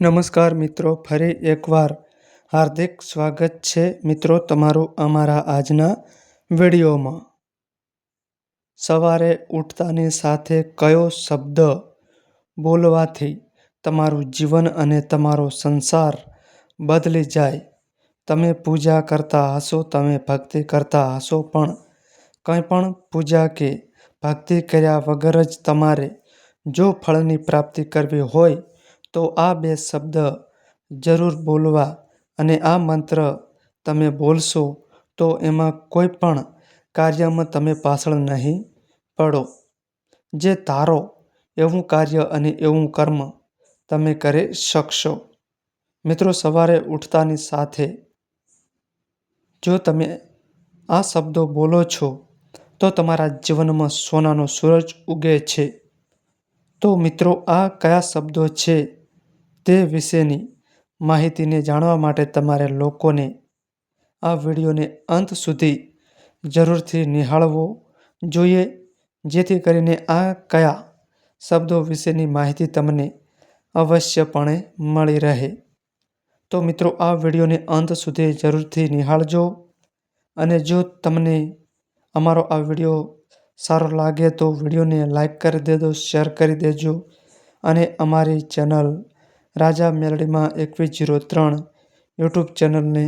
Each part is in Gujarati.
નમસ્કાર મિત્રો, ફરી એકવાર હાર્દિક સ્વાગત છે મિત્રો તમારું અમારા આજના વિડીયોમાં. સવારે ઉઠતાની સાથે કયો શબ્દ બોલવાથી તમારું જીવન અને તમારો સંસાર બદલી જાય? તમે પૂજા કરતા હશો, તમે ભક્તિ કરતા હશો, પણ કંઈ પણ પૂજા કે ભક્તિ કર્યા વગર જ તમારે જો ફળની પ્રાપ્તિ કરવી હોય તો આ બે શબ્દ જરૂર બોલવા અને આ મંત્ર તમે બોલશો તો એમાં કોઈ પણ કાર્યમાં તમે પાછળ નહીં પડો. જે ધારો એવું કાર્ય અને એવું કર્મ તમે કરી શકશો. મિત્રો, સવારે ઉઠતાની સાથે જો તમે આ શબ્દો બોલો છો, તો તમારા જીવનમાં સોનાનો સૂરજ ઉગે છે. તો મિત્રો, આ કયા શબ્દો છે? તે વિશેની માહિતીને જાણવા માટે તમારે લોકોને આ વિડીયોને અંત સુધી જરૂરથી નિહાળવો જોઈએ, જેથી કરીને આ કયા શબ્દો વિશેની માહિતી તમને અવશ્યપણે મળી રહે. તો મિત્રો, આ વિડીયોને અંત સુધી જરૂરથી નિહાળજો અને જો તમને અમારો આ વીડિયો સારો લાગે તો વિડીયોને લાઈક કરી દેજો, શેર કરી દેજો અને અમારી ચેનલ રાજા મેલડીમાં એકવીસ જીરો ત્રણ યુટ્યુબ ચેનલને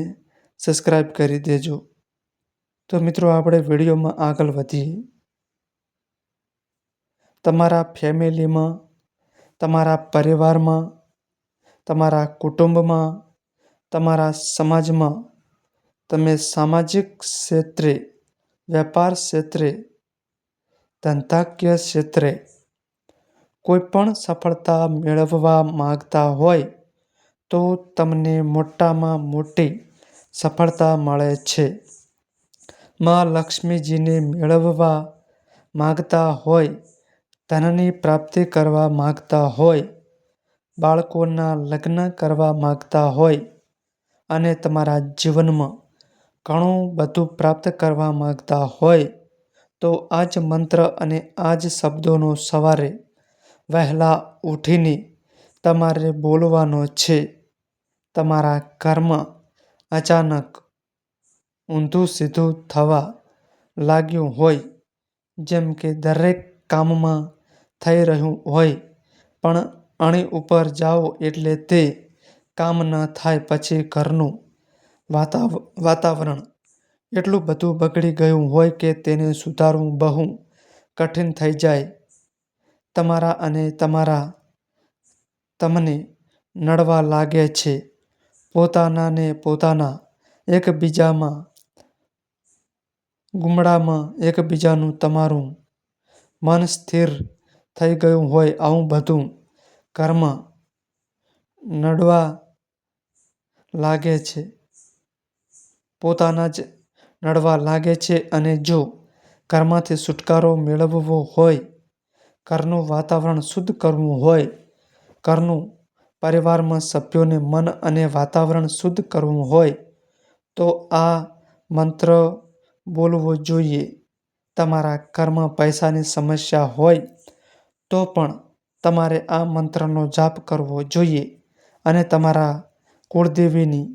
સબસ્ક્રાઈબ કરી દેજો. તો મિત્રો, આપણે વિડીયોમાં આગળ વધીએ. તમારા ફેમિલીમાં, તમારા પરિવારમાં, તમારા કુટુંબમાં, તમારા સમાજમાં, તમે સામાજિક ક્ષેત્રે, વેપાર ક્ષેત્રે ધંધાકીય ક્ષેત્રે કોઈ પણ સફળતા મેળવવા માંગતા હોય તો તમને મોટામાં મોટી સફળતા મળે છે. માં લક્ષ્મીજીને મેળવવા માગતા હોય, ધનની પ્રાપ્તિ કરવા માગતા હોય, બાળકોના લગ્ન કરવા માંગતા હોય અને તમારા જીવનમાં ઘણું બધું પ્રાપ્ત કરવા માંગતા હોય તો આ જ મંત્ર અને આ જ શબ્દોનો સવારે વહેલા ઉઠીને તમારે બોલવાનો છે. તમારા ઘરમાં અચાનક ઊંધું સીધું થવા લાગ્યું હોય, જેમ કે દરેક કામમાં થઈ રહ્યું હોય, પણ અણી ઉપર જાઓ એટલે તે કામ ન થાય પછી ઘરનું વાતાવ, વાતાવરણ એટલું બધું બગડી ગયું હોય કે તેને સુધારવું બહુ કઠિન થઈ જાય. તમારા અને તમારા તમને નડવા લાગે છે. પોતાનાને પોતાના એકબીજામાં, ગુમડામાં એકબીજાનું તમારું મન સ્થિર થઈ ગયું હોય આવું બધું ઘરમાં નડવા લાગે છે. પોતાના જ નડવા લાગે છે અને જો ઘરમાંથી છુટકારો મેળવવો હોય ઘરનું વાતાવરણ શુદ્ધ કરવું હોય, ઘરનું પરિવારમાં સભ્યોને મન અને વાતાવરણ શુદ્ધ કરવું હોય, તો આ મંત્ર બોલવો જોઈએ. તમારા ઘરમાં પૈસાની સમસ્યા હોય, તો પણ તમારે આ મંત્રનો જાપ કરવો જોઈએ અને તમારા કુળદેવીની,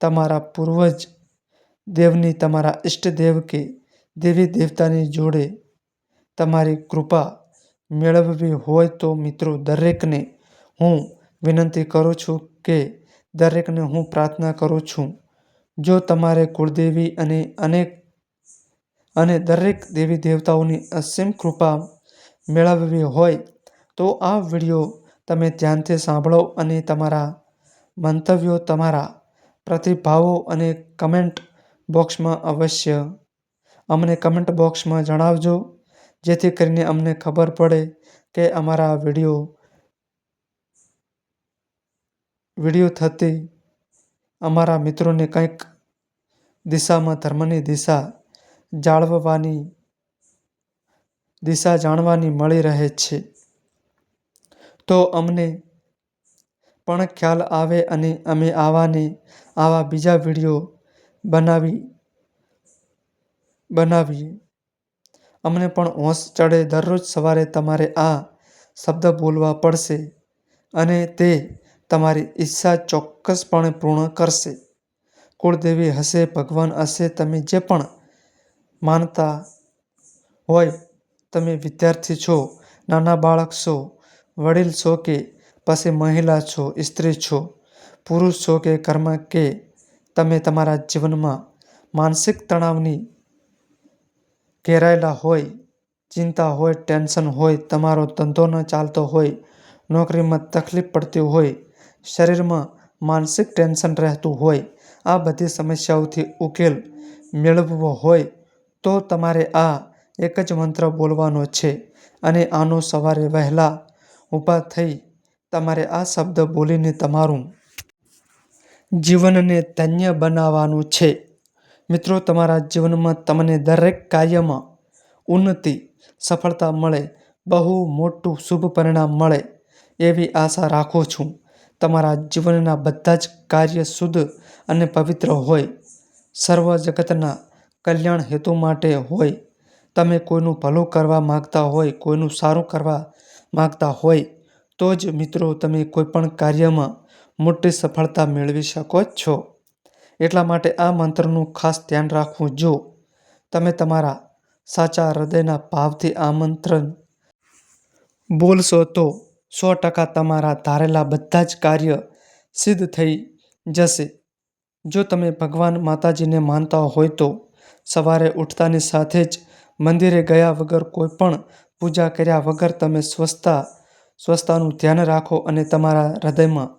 તમારા પૂર્વજ દેવની, તમારા ઈષ્ટદેવ કે દેવી દેવતાની જોડે તમારી કૃપા મેળવવી હોય તો મિત્રો દરેકને હું વિનંતી કરું છું કે દરેકને હું પ્રાર્થના કરું છું. જો તમારે કુળદેવી અને અનેક અને દરેક દેવી દેવતાઓની અસીમ કૃપા મેળવવી હોય તો આ વીડિયો તમે ધ્યાનથી સાંભળો અને તમારા મંતવ્યો, તમારા પ્રતિભાવો અને કમેન્ટ બોક્સમાં અવશ્ય અમને કમેન્ટ બોક્સમાં જણાવજો. જેથી કરીને અમને ખબર પડે કે અમારા વીડિયો વીડિયો થતી અમારા મિત્રોને કંઈક દિશામાં ધર્મની દિશા જાળવવાની, દિશા જાણવાની મળી રહે છે. તો અમને પણ ખ્યાલ આવે અને અમે આવાને આવા બીજા વીડિયો બનાવી, બનાવીએ. અમને પણ હોંશ ચડે દરરોજ સવારે તમારે આ શબ્દ બોલવા પડશે અને તે તમારી ઈચ્છા ચોક્કસપણે પૂર્ણ કરશે. કુળદેવી હશે, ભગવાન હશે, તમે જે પણ માનતા હોય, તમે વિદ્યાર્થી છો, નાના બાળક છો, વડીલ છો કે પછી મહિલા છો, સ્ત્રી છો, પુરુષ છો કે ઘરમાં કે તમે તમારા જીવનમાં માનસિક તણાવની ઘેરાયેલા હોય, ચિંતા હોય, ટેન્શન હોય, તમારો ધંધો ન ચાલતો હોય, નોકરીમાં તકલીફ પડતી હોય, શરીરમાં માનસિક ટેન્શન રહેતું હોય, આ બધી સમસ્યાઓથી ઉકેલ મેળવવો હોય તો તમારે આ એક જ મંત્ર બોલવાનો છે અને આનો સવારે વહેલા ઊભા થઈ તમારે આ શબ્દ બોલીને તમારું જીવનને ધન્ય બનાવવાનું છે. મિત્રો તમારા જીવનમાં તમને દરેક કાર્યમાં ઉન્નતિ, સફળતા મળે, બહુ મોટું શુભ પરિણામ મળે એવી આશા રાખું છું. તમારા જીવનના બધા જ કાર્ય શુદ્ધ અને પવિત્ર હોય, સર્વ જગતના કલ્યાણ હેતુ માટે હોય, તમે કોઈનું ભલું કરવા માગતા હોય, કોઈનું સારું કરવા માગતા હોય તો જ મિત્રો તમે કોઈપણ કાર્યમાં મોટી સફળતા મેળવી શકો છો. એટલા માટે આ મંત્રનું ખાસ ધ્યાન રાખવું જો તમે તમારા સાચા હૃદયના ભાવથી આ મંત્ર બોલશો, તો સો ટકા તમારા ધારેલા બધા જ કાર્ય સિદ્ધ થઈ જશે. જો તમે ભગવાન માતાજીને માનતા હોય, તો સવારે ઉઠતાની સાથે જ મંદિરે ગયા વગર કોઈ પણ પૂજા કર્યા વગર તમે સ્વચ્છતા સ્વસ્થતાનું ધ્યાન રાખો અને તમારા હૃદયમાં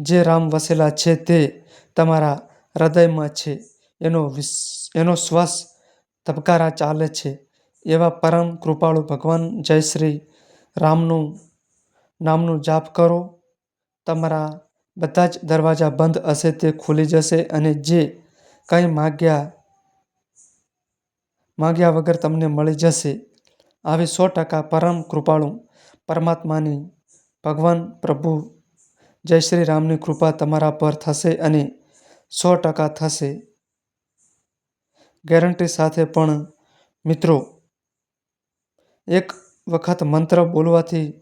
જે રામ વસેલા છે તે તમારા હૃદયમાં છે એનો એનો શ્વાસ ધબકારા ચાલે છે એવા પરમ કૃપાળુ ભગવાન જય શ્રી રામનું નામનું જાપ કરો. તમારા બધા જ દરવાજા બંધ હશે, તે ખુલી જશે અને જે કંઈ માંગ્યા માંગ્યા વગર તમને મળી જશે. આવી સો ટકા પરમ કૃપાળુ પરમાત્માની ભગવાન પ્રભુ જય શ્રી રામની કૃપા તમારા પર થશે અને સો ટકા થશે. ગેરંટી સાથે પણ મિત્રો એક વખત મંત્ર બોલવાથી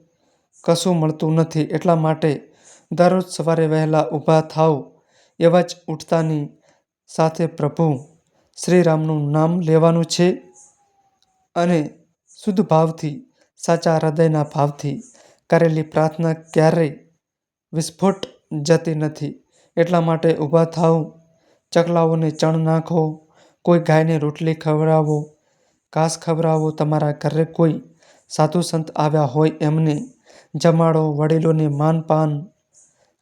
કશું મળતું નથી એટલા માટે દરરોજ સવારે વહેલા ઊભા થાવ એવા જ ઉઠતાની સાથે પ્રભુ શ્રીરામનું નામ લેવાનું છે અને શુદ્ધ ભાવથી, સાચા હૃદયના ભાવથી કરેલી પ્રાર્થના ક્યારેય વિસ્ફોટ જતી નથી. એટલા માટે ઊભા થાવ, ચકલાઓને ચણ નાખો, કોઈ ગાયને રોટલી ખવડાવો, ઘાસ ખવડાવો, તમારા ઘરે કોઈ સાધુ સંત આવ્યા હોય એમને જમાડો, વડીલોને માન-પાન,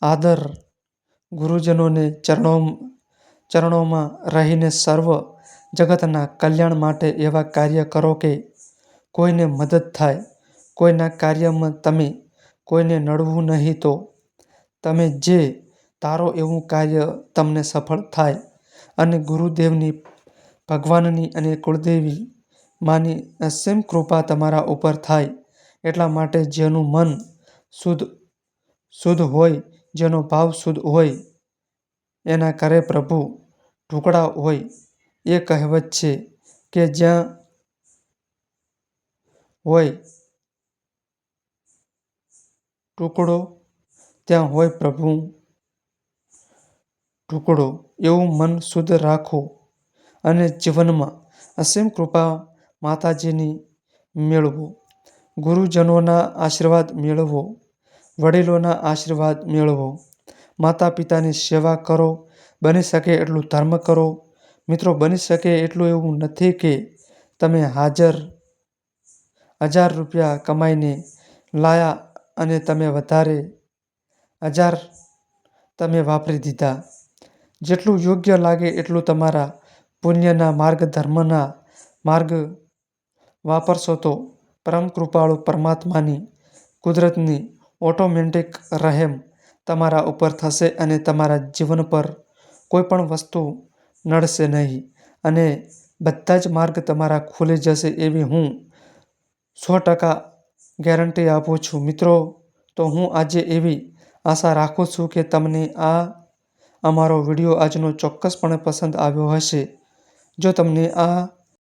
આદર, ગુરુજનોને ચરણો ચરણોમાં રહીને સર્વ જગતના કલ્યાણ માટે એવા કાર્ય કરો કે કોઈને મદદ થાય. કોઈના કાર્યમાં તમે કોઈને નડવું નહીં તો તમે જે તારો એવું કાર્ય તમને સફળ થાય અને ગુરુદેવની, ભગવાનની અને કુળદેવી માની અસીમ કૃપા તમારા ઉપર થાય. એટલા માટે જેનું મન શુદ્ધ શુદ્ધ હોય, જેનો ભાવ શુદ્ધ હોય એના કરે પ્રભુ ટુકડા હોય. એ કહેવત છે કે જ્યાં હોય ટુકડો ત્યાં હોય પ્રભુ. ટુકડો એવું મન શુદ્ધ રાખો અને જીવનમાં અસીમ કૃપા માતાજીની મેળવો, ગુરુજનોના આશીર્વાદ મેળવો, વડીલોના આશીર્વાદ મેળવો, માતા-પિતાની સેવા કરો, બની શકે એટલું ધર્મ કરો. મિત્રો બની શકે એટલું એવું નથી કે તમે હાજર હજાર રૂપિયા કમાઈને લાયા અને તમે વધારે હજાર તમે વાપરી દીધા. જેટલું યોગ્ય લાગે એટલું તમારા પુણ્યના માર્ગ, ધર્મના માર્ગ વાપરશો તો પરમ કૃપાળુ પરમાત્માની, કુદરતની ઓટોમેટિક રહેમ તમારા ઉપર થશે અને તમારા જીવન પર કોઈ પણ વસ્તુ નડશે નહીં અને બધા જ માર્ગ તમારા ખુલી જશે એવી હું સો ટકા ગેરંટી આપું છું. મિત્રો તો હું આજે એવી આશા રાખું છું કે તમને આ અમારો વીડિયો આજનો ચોક્કસપણે પસંદ આવ્યો હશે. જો તમને આ